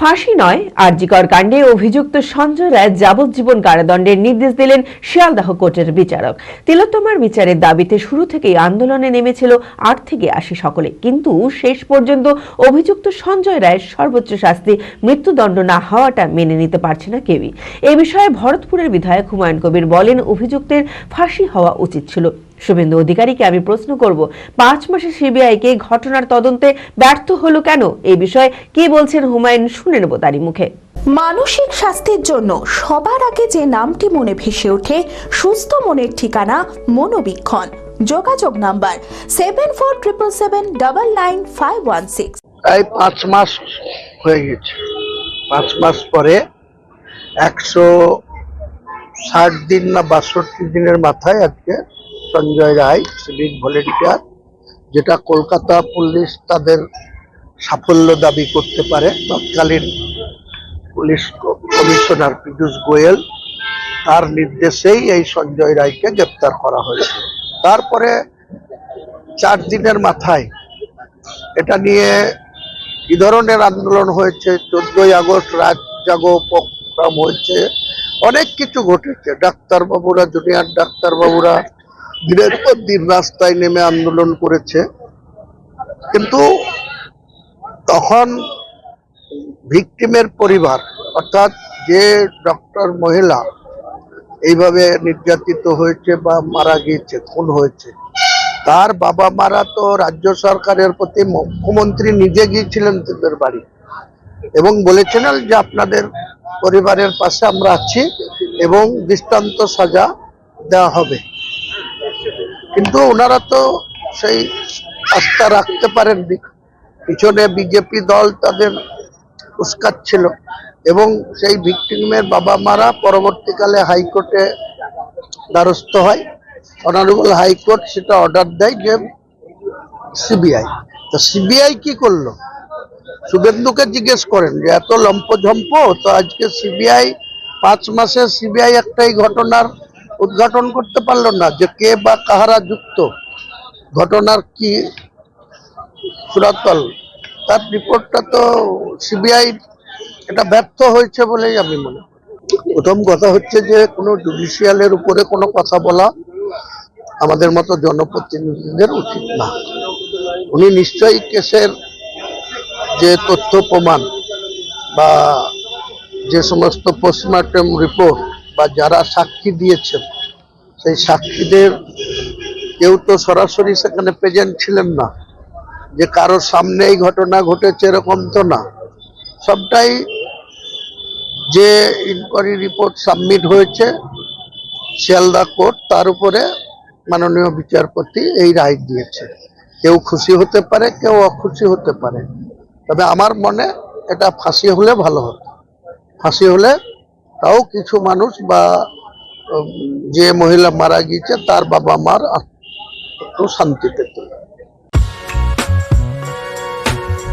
ফাঁসি নয়, আরজিকর কাণ্ডে অভিযুক্ত সঞ্জয় রায় যাবজ্জীবন কারাদণ্ডের নির্দেশ দিলেন শিয়ালদাহ কোর্টের বিচারক। তিলোত্তমার বিচারের দাবিতে শুরু থেকেই আন্দোলনে নেমেছিল আট থেকে আশি সকলে। কিন্তু শেষ পর্যন্ত অভিযুক্ত সঞ্জয় রায়ের সর্বোচ্চ শাস্তি মৃত্যুদণ্ড না হওয়াটা মেনে নিতে পারছে না কেউই। এ বিষয়ে ভরতপুরের বিধায়ক হুমায়ুন কবির বলেন, অভিযুক্তের ফাঁসি হওয়া উচিত ছিল। শুভেন্দু অধিকারীকে আমি প্রশ্ন করব পাঁচ মাসে সিবিআইকে ঘটনার তদন্তে ব্যর্থ হলো কেন? এই বিষয়ে কি বলছেন হুমায়ুন? শুনে নেব তারই মুখে। মানসিক স্বাস্থ্যের জন্য সবার আগে যে নামটি মনে ভেসে ওঠে সুস্থ মনের ঠিকানা মনোবীক্ষণ। যোগাযোগ number seven four triple seven double nine five one six. প্রায় পাঁচ মাস হয়ে গেছে। পাঁচ মাস পরে একশো ষাট দিন না বাষট্টি দিনের মাথায় আজকে সঞ্জয় রায় সিভিক ভলেন্টিয়ার, যেটা কলকাতা পুলিশ তাদের সাফল্য দাবি করতে পারে। তৎকালীন পুলিশ কমিশনার পীযূষ গোয়েল, তার নির্দেশেই এই সঞ্জয় রায়কে গ্রেপ্তার করা হয়েছে। তারপরে চার দিনের মাথায় এটা নিয়ে কি ধরনের আন্দোলন হয়েছে, চোদ্দই আগস্ট রাত জাগো প্রোগ্রাম হয়েছে, অনেক কিছু ঘটেছে। ডাক্তারবাবুরা, জুনিয়র ডাক্তারবাবুরা দিনের পর দিন রাস্তায় নেমে আন্দোলন করেছে। কিন্তু তখন ভিকটিমের পরিবার, অর্থাৎ যে ডক্টর মহিলা এইভাবে নির্যাতিত হয়েছে বা মারা গিয়েছে, খুন হয়েছে, তার বাবা মারা তো রাজ্য সরকারের প্রতি মুখ্যমন্ত্রী নিজে গিয়েছিলেন তাদের বাড়ি এবং বলেছিলেন যে আপনাদের পরিবারের পাশে আমরা আছি এবং দৃষ্টান্ত সাজা দেওয়া হবে। কিন্তু ওনারা তো সেই আস্থা রাখতে পারেননি। পিছনে বিজেপি দল তাদের উস্কাচ্ছিল এবং সেই ভিকটিমের বাবা মারা পরবর্তীকালে হাইকোর্টে দ্বারস্থ হয়। অনারেবল হাইকোর্ট সেটা অর্ডার দেয় যে সিবিআই। তো সিবিআই কি করল? শুভেন্দুকে জিজ্ঞেস করেন যে, এত লম্পঝম্প, তো আজকে সিবিআই, পাঁচ মাসে সিবিআই একটাই ঘটনার উদ্ঘাটন করতে পারল না যে কে বা কাহারা যুক্ত। ঘটনার কি সুরাতল তার রিপোর্টটা তো সিবিআই এটা ব্যর্থ হয়েছে বলেই আমি মনে প্রথম কথা হচ্ছে যে কোনো জুডিশিয়ালের উপরে কোনো কথা বলা আমাদের মতো জনপ্রতিনিধিদের উচিত না। উনি নিশ্চয়ই কেসের যে তথ্য প্রমাণ বা যে সমস্ত পোস্টমর্টম রিপোর্ট বা যারা সাক্ষী দিয়েছেন, সেই সাক্ষীদের কেউ তো সরাসরি সেখানে প্রেজেন্ট ছিলেন না। যে কারোর সামনে এই ঘটনা ঘটেছে এরকম তো না। সবটাই যে ইনকোয়ারি রিপোর্ট সাবমিট হয়েছে, শিয়ালদা কোর্ট তার উপরে মাননীয় বিচারপতি এই রায় দিয়েছে। কেউ খুশি হতে পারে, কেউ অখুশি হতে পারে। তবে আমার মনে এটা ফাঁসি হলে ভালো হতো। ফাঁসি হলে তাও কিছু মানুষ বা যে মহিলা মারা গিয়েছে তার বাবা মার একটু শান্তি পেত